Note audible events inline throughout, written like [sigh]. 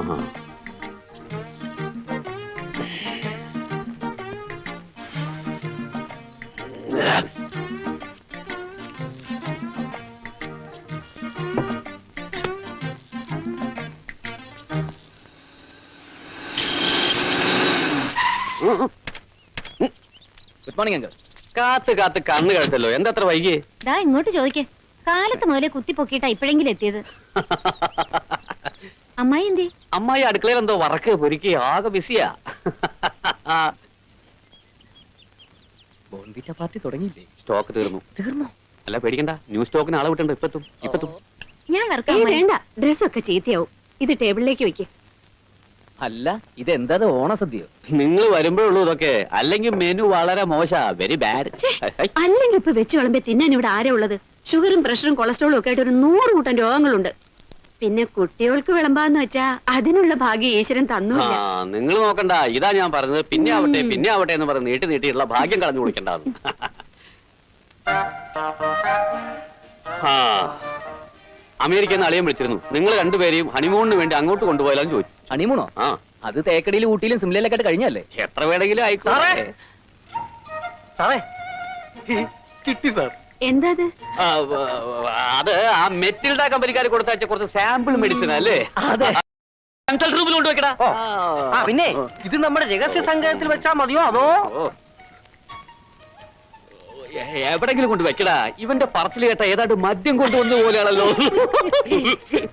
ആഹാ. Good morning uncle കാത്ത് കാത്ത് കണ്ണ് കഴിച്ചല്ലോ. ദാ ഇങ്ങോട്ട് ചോദിക്കേ. കാലത്ത് മുതലേ കുത്തിപ്പൊക്കിയിട്ടാ ഇപ്പോഴെങ്കിലും എത്തിയത്. അമ്മായി എന്തേ? അമ്മായി അടുക്കളയിൽ എന്തോ വറക്ക് പൊരിക്ക്. ആകെ ബിസിയാ. ബോൺവിറ്റ പാർട്ടി തുടങ്ങിയില്ലേ? സ്റ്റോക്ക് തീർന്നു. തീർന്നോ? അല്ല പേടിക്കണ്ട. ന്യൂ സ്റ്റോക്കിന് ആളെ വിട്ടുണ്ട് ഇപ്പത്തും ഇപ്പത്തും. ഞാൻ. വേണ്ട. ഡ്രസ്സൊക്കെ ചീത്തയാവും. ഇത് ടേബിളിലേക്ക് വെക്ക്. അല്ല ഇതെന്താ ഓണസദ്യയോ നിങ്ങൾ വരുമ്പോഴുള്ളൂ ഇതൊക്കെ. അല്ലെങ്കിൽ മെനു വളരെ മോശാ. വെരി ബാഡ് അല്ലെങ്കിൽ ഇപ്പൊ വെച്ച് വിളമ്പേ തിന്നാൻ ഇവിടെ ആരാ ഉള്ളത്? ഷുഗറും പ്രഷറും കൊളസ്ട്രോളും ഒക്കെ ആയിട്ട് ഒരു നൂറ് കൂട്ടം രോഗങ്ങളുണ്ട്. പിന്നെ കുട്ടികൾക്ക് വിളമ്പാന്ന് വെച്ചാ അതിനുള്ള ഭാഗ്യം ഈശ്വരൻ തന്നു നിങ്ങൾ നോക്കണ്ട. ഇതാ ഞാൻ പറഞ്ഞത്. പിന്നെ ആവട്ടെ പിന്നെ ആവട്ടെ എന്ന് പറഞ്ഞ് നീട്ടി നീട്ടിയുള്ള ഭാഗ്യം കളഞ്ഞു കുളിക്കണ്ടെന്ന്. [laughs] ആ അമേരിക്കയിൽ നിന്ന് അളിയൻ വിളിച്ചിരുന്നു. നിങ്ങൾ രണ്ടുപേരെയും ഹണിമൂണിന് വേണ്ടി അങ്ങോട്ട് കൊണ്ടുപോയാലും ചോദിച്ചു. ഹണിമൂണോ? ആ. അത് തേക്കടിയിലും ഊട്ടിയിലും സിംലയിലൊക്കെ ആയിട്ട് കഴിഞ്ഞല്ലേ എത്ര വേണമെങ്കിലും ആയിക്കോട്ടെ സാറേ! കിട്ടി സാർ. എന്താ അത്? ആ, വ- വ- അത് ആ മെറ്റിൽഡ കമ്പനിക്കാർ കൊടുത്തയച്ച കുറച്ച് സാമ്പിൾ മെഡിസിൻ അല്ലേ? അതെ. കൺസൾട്ട് റൂമിൽ കൊണ്ടുവെക്കടാ ഓ. ആ. പിന്നെ ഇത് നമ്മുടെ രഹസ്യ സംഘത്തിൽ വെച്ചാ മതിയോ അതോ? ഓ. എ- എവിടെങ്കിലും കൊണ്ട് വെക്കടാ. ഇവന്റെ പറച്ചിൽ കേട്ട ഏതാണ്ട് മദ്യം കൊണ്ടുവന്ന പോലെയാണല്ലോ.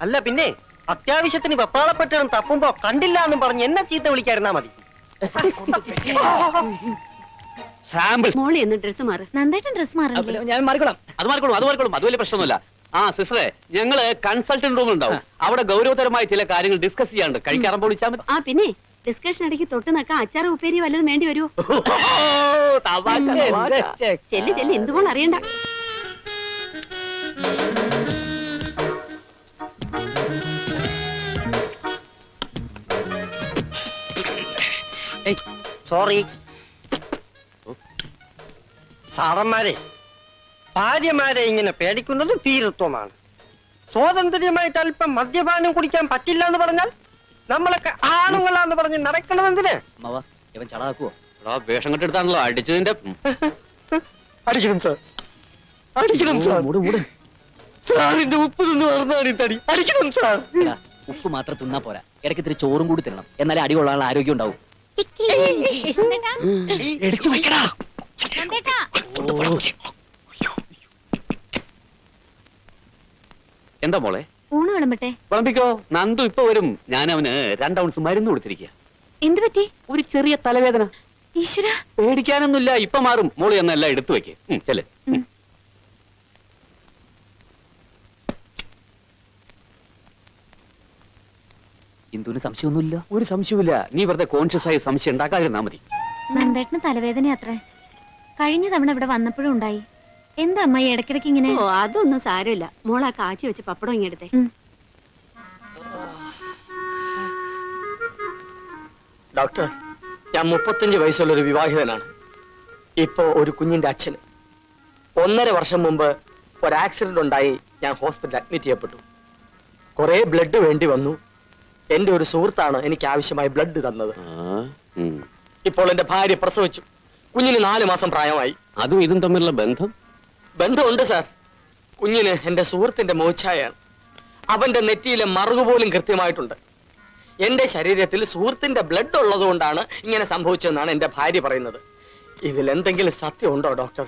അല്ല പിന്നെ അത്യാവശ്യത്തിന് വെപ്പാളപ്പെട്ടും തപ്പുമ്പോ കണ്ടില്ല എന്ന് പറഞ്ഞ് എന്നെ ചീത്ത വിളിക്കായിരുന്നാ മതി. സാമ്പിൾ. മോളി എന്ന് ഡ്രസ്സ് മാറ്. നന്നായിട്ട് ഡ്രസ് മാറില്ലേ ഞാൻ മാറിക്കോളാം. അത് മാറിക്കോളും അത് മാറിക്കോളും. അത് വലിയ പ്രശ്നമൊന്നുമില്ല. ആ സിസ്റ്ററെ ഞങ്ങൾ കൺസൾട്ടന്റ് റൂമിൽ ഉണ്ടാവും. അവിടെ ഗൗരവതരമായ ചില കാര്യങ്ങൾ ഡിസ്കസ് ചെയ്യാണ്ട് വിളിച്ചാൽ മതി. ആ പിന്നെ ഡിസ്കഷൻ ഇടയ്ക്ക് തൊട്ട് നക്ക അച്ചാർ ഉപ്പേരി വല്ലതും വേണ്ടി വരുമോ. ചെല്ലി ചെല്ലി. എന്തുപോലെ അറിയണ്ട. സോറി സാറന്മാരെ ഭാര്യമാരെ ഇങ്ങനെ പേടിക്കുന്നത് ഭീരുത്വമാണ്. സ്വാതന്ത്ര്യമായിട്ട് അല്പം മദ്യപാനം കുടിക്കാൻ പറ്റില്ല എന്ന് പറഞ്ഞാൽ നമ്മളൊക്കെ ആണുങ്ങളാന്ന് പറഞ്ഞ് നടക്കണം എന്തിന്? അമ്മവ ഇവൻ ചളാക്കുവോ? എടാ, വേഷം കെട്ടെടുത്താണല്ലോ അടിച്ചതിന്റെ. അടിക്കണം സാർ. അടിക്കണം സാർ. സാറിന്റെ ഉപ്പ് തിന്ന് വളർന്നാണ് തടി. അടിക്കണം സാർ. ഉപ്പ് മാത്രം തിന്നാ പോരാ. ഇടയ്ക്ക് ഇത്തിരി ചോറും കൂടി തിന്നണം. എന്നാലേ അടികൊള്ളാനുള്ള ആരോഗ്യം ഉണ്ടാവും. എടുത്തു വെക്കടാ. നന്ദേട്ടാ. എന്താ മോളെ? ഊണ് വിളമ്പട്ടെ. വിളമ്പിക്കോ? നന്ദു ഇപ്പൊ വരും. ഞാൻ അവന് രണ്ട് ഔൺസ് മരുന്ന് കൊടുത്തിരിക്കുക എന്ത് പറ്റി? ഒരു ചെറിയ തലവേദന. ഈശ്വര. പേടിക്കാനൊന്നുമില്ല ഇപ്പൊ മാറും. മോളി എന്നെല്ലാം എടുത്തു വെക്ക്. ചെല്ല്. ഇന്ദുവിന് സംശയമൊന്നുമില്ല. ഒരു സംശയമില്ല നീ വെറുതെ കോൺഷ്യസ് ആയി സംശയം ഉണ്ടാക്കാതിരുന്നാ മതി. നന്ദേട്ടന് തലവേദന അത്രേ. കഴിഞ്ഞ തവണ ഇവിടെ വന്നപ്പോഴും ഉണ്ടായി. എന്താ അമ്മ ഇടക്കിടക്ക് ഇങ്ങനെ? ഓ അതൊന്നും സാരമില്ല. മോളാ കാച്ചി വെച്ച് പപ്പടം ഇങ്ങെടുത്തെ ഡോക്ടർ ഞാൻ മുപ്പത്തഞ്ച് വയസ്സുള്ള ഒരു വിവാഹിതനാണ്. ഇപ്പോ ഒരു കുഞ്ഞിന്റെ അച്ഛന് ഒന്നര വർഷം മുമ്പ് ഒരു ആക്സിഡന്റ് ഉണ്ടായി ഞാൻ ഹോസ്പിറ്റലിൽ അഡ്മിറ്റ് ചെയ്യപ്പെട്ടു. കുറെ ബ്ലഡ് വേണ്ടി വന്നു. എന്റെ ഒരു സുഹൃത്താണ് എനിക്ക് ആവശ്യമായ ബ്ലഡ് തന്നത്. ഇപ്പോൾ എന്റെ ഭാര്യ പ്രസവിച്ചു. കുഞ്ഞിന് നാലു മാസം പ്രായമായി. അതും ഇതും തമ്മിലുള്ള ബന്ധം? ബന്ധമുണ്ട് സാർ കുഞ്ഞിന് എന്റെ സുഹൃത്തിന്റെ മോച്ചായാണ്. അവന്റെ നെറ്റിയിലെ മറുകു പോലും കൃത്യമായിട്ടുണ്ട്. എന്റെ ശരീരത്തിൽ സുഹൃത്തിന്റെ ബ്ലഡ് ഉള്ളതുകൊണ്ടാണ് ഇങ്ങനെ സംഭവിച്ചതെന്നാണ് എന്റെ ഭാര്യ പറയുന്നത്. ഇതിൽ എന്തെങ്കിലും സത്യമുണ്ടോ ഡോക്ടർ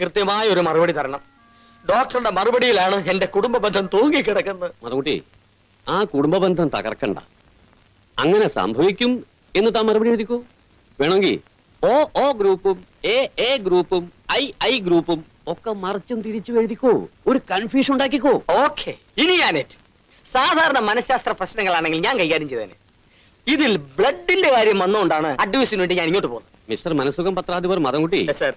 കൃത്യമായ ഒരു മറുപടി തരണം. ഡോക്ടറുടെ മറുപടിയിലാണ് എന്റെ കുടുംബ ബന്ധം തൂങ്ങിക്കിടക്കുന്നത്. അതുകൂട്ടി ആ കുടുംബബന്ധം തകർക്കണ്ട. അങ്ങനെ സംഭവിക്കും എന്ന് താൻ മറുപടി എഴുതിക്കോ? വേണമെങ്കിൽ ഓ ഓ ഗ്രൂപ്പും എ എ ഗ്രൂപ്പും ഐ ഐ ഗ്രൂപ്പും ഒക്കെ മറിച്ചും തിരിച്ചു എഴുതിക്കോ? ഒരു കൺഫ്യൂഷൻ ഉണ്ടാക്കിക്കോ? ഓക്കെ. ഇനി ഞാനേറ്റ് സാധാരണ മനഃശാസ്ത്ര പ്രശ്നങ്ങളാണെങ്കിൽ ഞാൻ കൈകാര്യം ചെയ്തേനെ. ഇതിൽ ബ്ലഡിന്റെ കാര്യം വന്നുകൊണ്ടാണ് അഡ്വൈസിന് വേണ്ടി ഞാൻ ഇങ്ങോട്ട് പോകുന്നത്. മിസ്റ്റർ മനസുഖം പത്രാധിപർ മതംകുട്ടി. സർ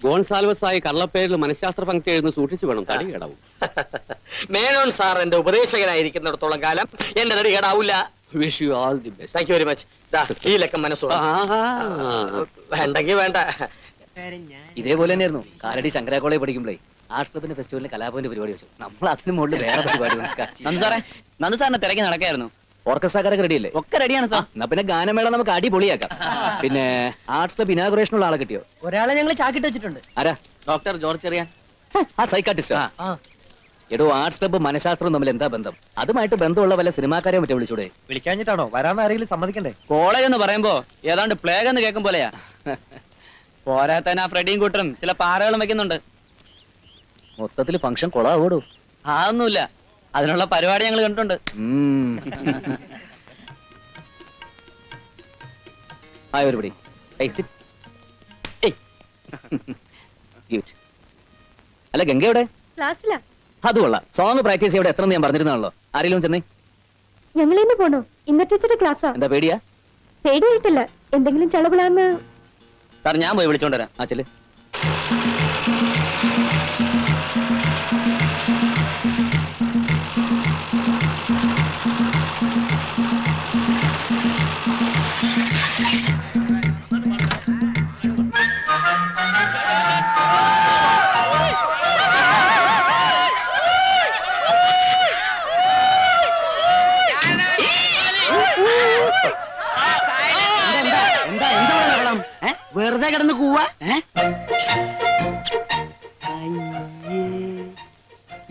ഗോൺസാൽവസ് ആയി കള്ളപ്പേരിൽ മനഃശാസ്ത്ര പങ്ക്തി എഴുതുന്ന സൂക്ഷിച്ചു വേണം തടി കേടാവും. [laughs] മേനോൻ സാർ എന്റെ ഉപദേശകനായിരിക്കുന്നിടത്തോളം കാലം എന്റെ തടി കേടാവൂല. Wish you all the best thank you very much ഈ ലക്കം മനസ്സോ വേണ്ടെങ്കി വേണ്ട. ഇതേപോലെ തന്നെയായിരുന്നു. കാലടി ശങ്കര കോളേജ് പഠിക്കുമ്പോഴേ ആർട്സ് ക്ലബിന്റെ ഫെസ്റ്റിവലിന് കലാഭവന്റെ പരിപാടി വെച്ചു. നമ്മൾ അതിന് മുകളിൽ വേറെ പരിപാടി നന്ദു സാറേ. നന്ദു സാറിനെ തിരക്കി നടക്കായിരുന്നു. ഓർക്കസ്ട്രാക്കാരൊക്കെ റെഡിയല്ലേ ഒക്കെ റെഡിയാണ് സാർ എന്നാ പിന്നെ ഗാനമേള നമുക്ക് അടിപൊളിയാക്കാം. പിന്നെ ആർട്സ് ക്ലബ് ഇനാഗുറേഷനുള്ള ആളെ കിട്ടിയോ? ഒരാളെ ഞങ്ങൾ ചാക്കിട്ട് വെച്ചിട്ടുണ്ട്. ആരാ? Doctor George Cherian. ആ സൈക്കാട്ടിസ്റ്റ് എടോ ആർട്സ് ക്ലബ് മനഃശാസ്ത്രം തമ്മിൽ എന്താ ബന്ധം? അതുമായിട്ട് ബന്ധമുള്ള വല്ല സിനിമാക്കാരെ മറ്റേ വിളിച്ചൂടെ? വിളിക്കാഞ്ഞിട്ടാണോ? വരാൻ ആരെങ്കിലും സമ്മതിക്കണ്ടേ? കോളേജ് എന്ന് പറയുമ്പോ ഏതാണ്ട് പ്ലേഗ് എന്ന് കേൾക്കും പോലെയാ. പോരാത്തന്നെ ആ ഫ്രെഡിയും കൂട്ടറും. ചില പാറകളും വെക്കുന്നുണ്ട്. മൊത്തത്തിൽ ഫംഗ്ഷൻ കൊളാവോടോ? അതൊന്നുമില്ല. അതിനുള്ള പരിപാടി ഞങ്ങൾ കണ്ടിട്ടുണ്ട്. ഹായ് ഒരുപടി. അല്ല ഗംഗ എവിടെ? ക്ലാസ്സിലാ. അത് കൊള്ളാം. സോങ് പ്രാക്ടീസ് ഇവിടെ എത്ര ഞാൻ പറഞ്ഞിരുന്നാണല്ലോ ആരെങ്കിലും ചെന്നേ? ഞങ്ങൾ ഇന്ന് പോണോ. ഇന്നത്തെ ടീച്ചറുടെ ക്ലാസ്സാ. എന്താ പേടിയാ? പേടിയായിട്ടില്ല. എന്തെങ്കിലും ചളവിളാന്ന്. സാർ ഞാൻ പോയി വിളിച്ചോണ്ടരാം ആ ചെൽ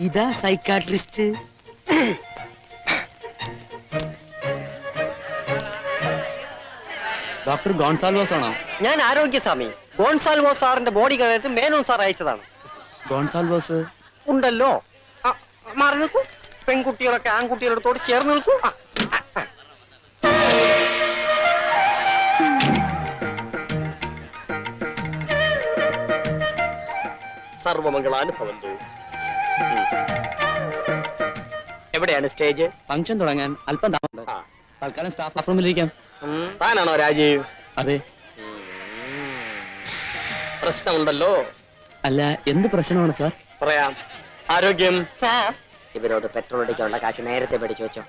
ഇതാ സൈക്കാട്രിസ്റ്റ് ഡോക്ടർ ഗോൺസാൽവോസ് ആണോ? ഞാൻ ആരോഗ്യസ്വാമി. ഗോൺസാൽവോസ് സാറിന്റെ ബോഡി കഴിഞ്ഞിട്ട് മേനോൻ സാർ അയച്ചതാണ്. ഗോൺസാൽവോസ്? ഉണ്ടല്ലോ. ആ, മാറി നിൽക്കൂ. പെൺകുട്ടികളൊക്കെ ആൺകുട്ടികളോട് ചേർന്ന് നിൽക്കൂ. ആ. സർവമംഗളാനുഭവന്തു. എവിടെയാണ് സ്റ്റേജ്? ഫംഗ്ഷൻ തുടങ്ങാൻ അല്പം താമസം ആ. തൽക്കാലം സ്റ്റാഫ് റൂമിലിരിക്കാം താനാണോ രാജീവ്? അതെ. പ്രശ്നമുണ്ടല്ലോ. അല്ല എന്ത് പ്രശ്നമാണ് സാർ? പറയാം. ആരോഗ്യം? ഇവരോട് പെട്രോൾ അടിക്കാനുള്ള കാശ് നേരത്തെ പഠിച്ചു വെച്ചോ.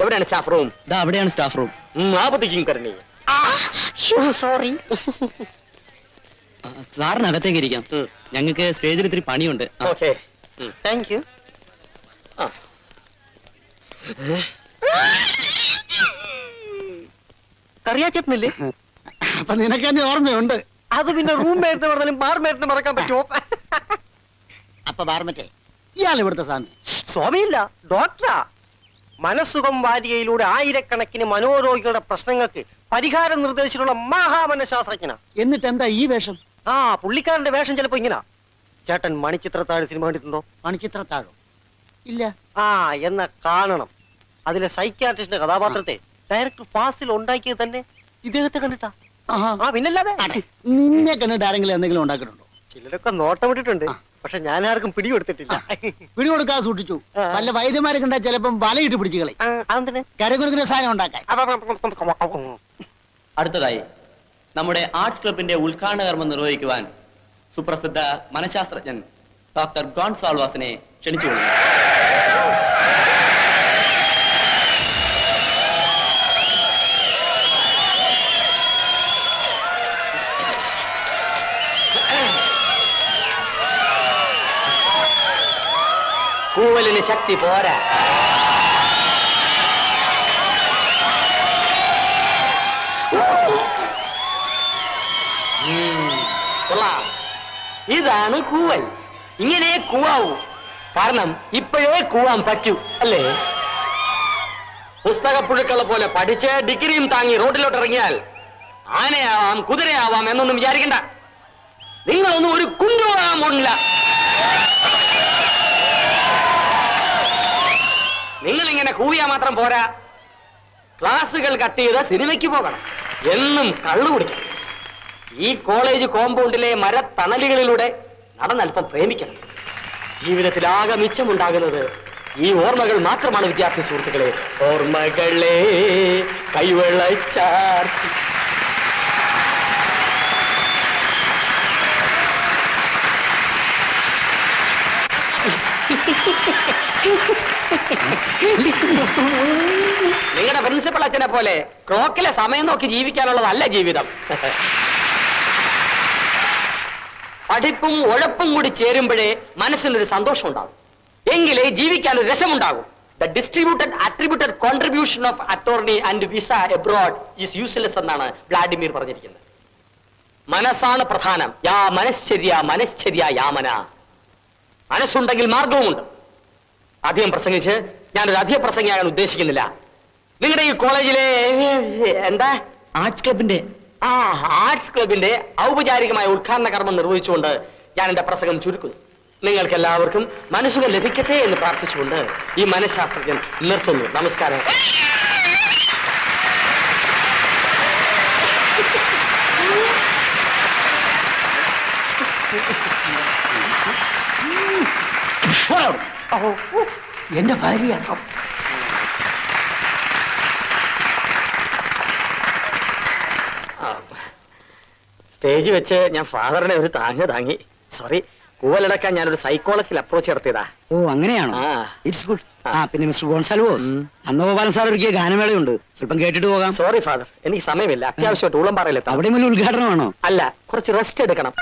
എവിടെയാണ് സ്റ്റാഫ് റൂം? ഇതാ അവിടെയാണ് സ്റ്റാഫ് റൂം. ആപത്തിക്കും കരണി. സോറി. സാറിനകത്തേക്ക് ഇരിക്കാം. ഞങ്ങൾക്ക് സ്റ്റേജിൽ ഇത്തിരി പണിയുണ്ട്. ഓക്കെ. താങ്ക് യു കറിയാച്ചേട്ടനില്ലേ അപ്പൊ നിനക്ക് എന്നെ ഓർമ്മയുണ്ട്. അത് പിന്നെ റൂം മേറ്റിന് പറഞ്ഞാലും ബാർ മേറ്റിന് മറക്കാൻ പറ്റുമോ? അപ്പൊ ബാർമറ്റേ ഇയാൾ ഇവിടുത്തെ സ്വാമി. സ്വാമിയില്ല ഡോക്ടറാ മനസ്സുഖം വാരികയിലൂടെ ആയിരക്കണക്കിന് മനോരോഗികളുടെ പ്രശ്നങ്ങൾക്ക് പരിഹാരം നിർദ്ദേശിച്ചിട്ടുള്ള മഹാമനഃശാസ്ത്രജ്ഞനാ. എന്നിട്ട് എന്താ ഈ വേഷം? ആ പുള്ളിക്കാരന്റെ വേഷം ചിലപ്പോ ഇങ്ങനാ. ചേട്ടൻ മണിച്ചിത്രത്താഴ് സിനിമ കണ്ടിട്ടുണ്ടോ? മണിച്ചിത്ര താഴോ ഇല്ല. ആ എന്ന കാണണം. അതിലെ സൈക്യാട്രിസ്റ്റിന്റെ കഥാപാത്രത്തെ ഡയറക്ടർ ഫാസിൽ ഉണ്ടാക്കിയത് തന്നെ ഇദ്ദേഹത്തെ കണ്ടിട്ടാ. ആ പിന്നല്ലാതെ? നിന്നെ കണ്ടിട്ട് ആരെങ്കിലും എന്തെങ്കിലും ഉണ്ടാക്കിയിട്ടുണ്ടോ? ചിലരൊക്കെ നോട്ടം ഇട്ടിട്ടുണ്ട്. പക്ഷെ ഞാൻ ആർക്കും പിടികൊടുത്തിട്ടില്ല പിടികൊടുക്കാതെ സൂക്ഷിച്ചു. നല്ല വല്ല വൈദ്യന്മാരെ കണ്ടാൽ ചിലപ്പം വലയിട്ട് പിടിച്ചു കളി? കരകുരുക്കുന്ന സാധനം ഉണ്ടാക്കാൻ. അടുത്തതായി നമ്മുടെ ആർട്സ് ക്ലബിന്റെ ഉദ്ഘാടന കർമ്മം നിർവഹിക്കുവാൻ സുപ്രസിദ്ധ മനഃശാസ്ത്രജ്ഞൻ ഡോക്ടർ ഗോൺസാൾവാസിനെ ക്ഷണിച്ചുകൊള്ളുന്നു കൂവലിന് ശക്തി പോരാ. ഇതാണ് കൂവൽ. ഇങ്ങനെ കൂവാവൂ. കാരണം ഇപ്പോഴേ കൂവാൻ പറ്റൂ അല്ലേ? പുസ്തകപ്പുഴുക്കളെ പോലെ പഠിച്ച് ഡിഗ്രിയും താങ്ങി റോഡിലോട്ട് ഇറങ്ങിയാൽ ആനയാവാം കുതിരയാവാം എന്നൊന്നും വിചാരിക്കണ്ട. നിങ്ങളൊന്നും ഒരു കുഞ്ഞുവാൻ പോണില്ല നിങ്ങൾ ഇങ്ങനെ കൂവിയാ മാത്രം പോരാ. ക്ലാസ്സുകൾ കട്ട് ചെയ്ത് സിനിമയ്ക്ക് പോകണം. എന്നും കള്ളു കുടിക്കണം. ഈ കോളേജ് കോമ്പൗണ്ടിലെ മരത്തണലുകളിലൂടെ നടന്നല്പം പ്രേമിക്കണം. ജീവിതത്തിൽ ആകെ മിച്ചമുണ്ടാകുന്നത് ഈ ഓർമ്മകൾ മാത്രമാണ് വിദ്യാർത്ഥി സുഹൃത്തുക്കളെ. ഓർമ്മകളെ കൈവെള്ളച്ചാർത്തി. നിങ്ങളുടെ പ്രിൻസിപ്പൾ അച്ഛനെ പോലെ ക്ലോക്കിലെ സമയം നോക്കി ജീവിക്കാനുള്ളതല്ല ജീവിതം. പഠിപ്പും ഉഴപ്പും കൂടി ചേരുമ്പോഴേ മനസ്സിനൊരു സന്തോഷം ഉണ്ടാകും എങ്കിലേ ജീവിക്കാൻ ഒരു രസമുണ്ടാകും. The distributed attributed contribution of attorney and visa abroad is useless എന്നാണ് വ്ളാഡിമിർ പറഞ്ഞിരിക്കുന്നത്. മനസ്സാണ് പ്രധാനം. യാ മനശ്ചര്യ മനശ്ചര്യ യാമന. മനസ്സുണ്ടെങ്കിൽ മാർഗവുമുണ്ട്. അധികം പ്രസംഗിച്ച് ഞാനൊരു അധിക പ്രസംഗിയാകാൻ ഉദ്ദേശിക്കുന്നില്ല. നിങ്ങളുടെ ഈ കോളേജിലെ എന്താ? ആർട്സ് ക്ലബിന്റെ ആ ആർട്സ് ക്ലബിന്റെ ഔപചാരികമായ ഉദ്ഘാടന കർമ്മം നിർവഹിച്ചുകൊണ്ട് ഞാൻ എന്റെ പ്രസംഗം ചുരുക്കുന്നു. നിങ്ങൾക്ക് എല്ലാവർക്കും മനസ്സുകൾ ലഭിക്കട്ടെ എന്ന് പ്രാർത്ഥിച്ചുകൊണ്ട് ഈ മനഃശാസ്ത്രജ്ഞൻ നിർത്തുന്നു. നമസ്കാരം. എന്റെ ഭാര്യ സ്റ്റേജ് വെച്ച് ഞാൻ ഫാദറിനെ ഒരു താങ്ങ് താങ്ങി. സോറി കൂവലടക്കാൻ ഞാനൊരു സൈക്കോളജിക്കൽ അപ്രോച്ച് നടത്തിയതാ. ഓ അങ്ങനെയാണോ? ഇറ്റ്സ് ഗുഡ് ആ. പിന്നെ മിസ്റ്റർ ഗോൺസാൽവോസ് നന്ദഗോപാലൻ സാർ ഒരുക്കിയ ഗാനമേളയുണ്ട്. സ്വല്പം കേട്ടിട്ട് പോകാം. സോറി ഫാദർ എനിക്ക് സമയമില്ല. അത്യാവശ്യമായിട്ട് ഉളംപാറയിലെത്താം അവിടെ വലിയ ഉദ്ഘാടനമാണോ? അല്ല കുറച്ച് റെസ്റ്റ് എടുക്കണം.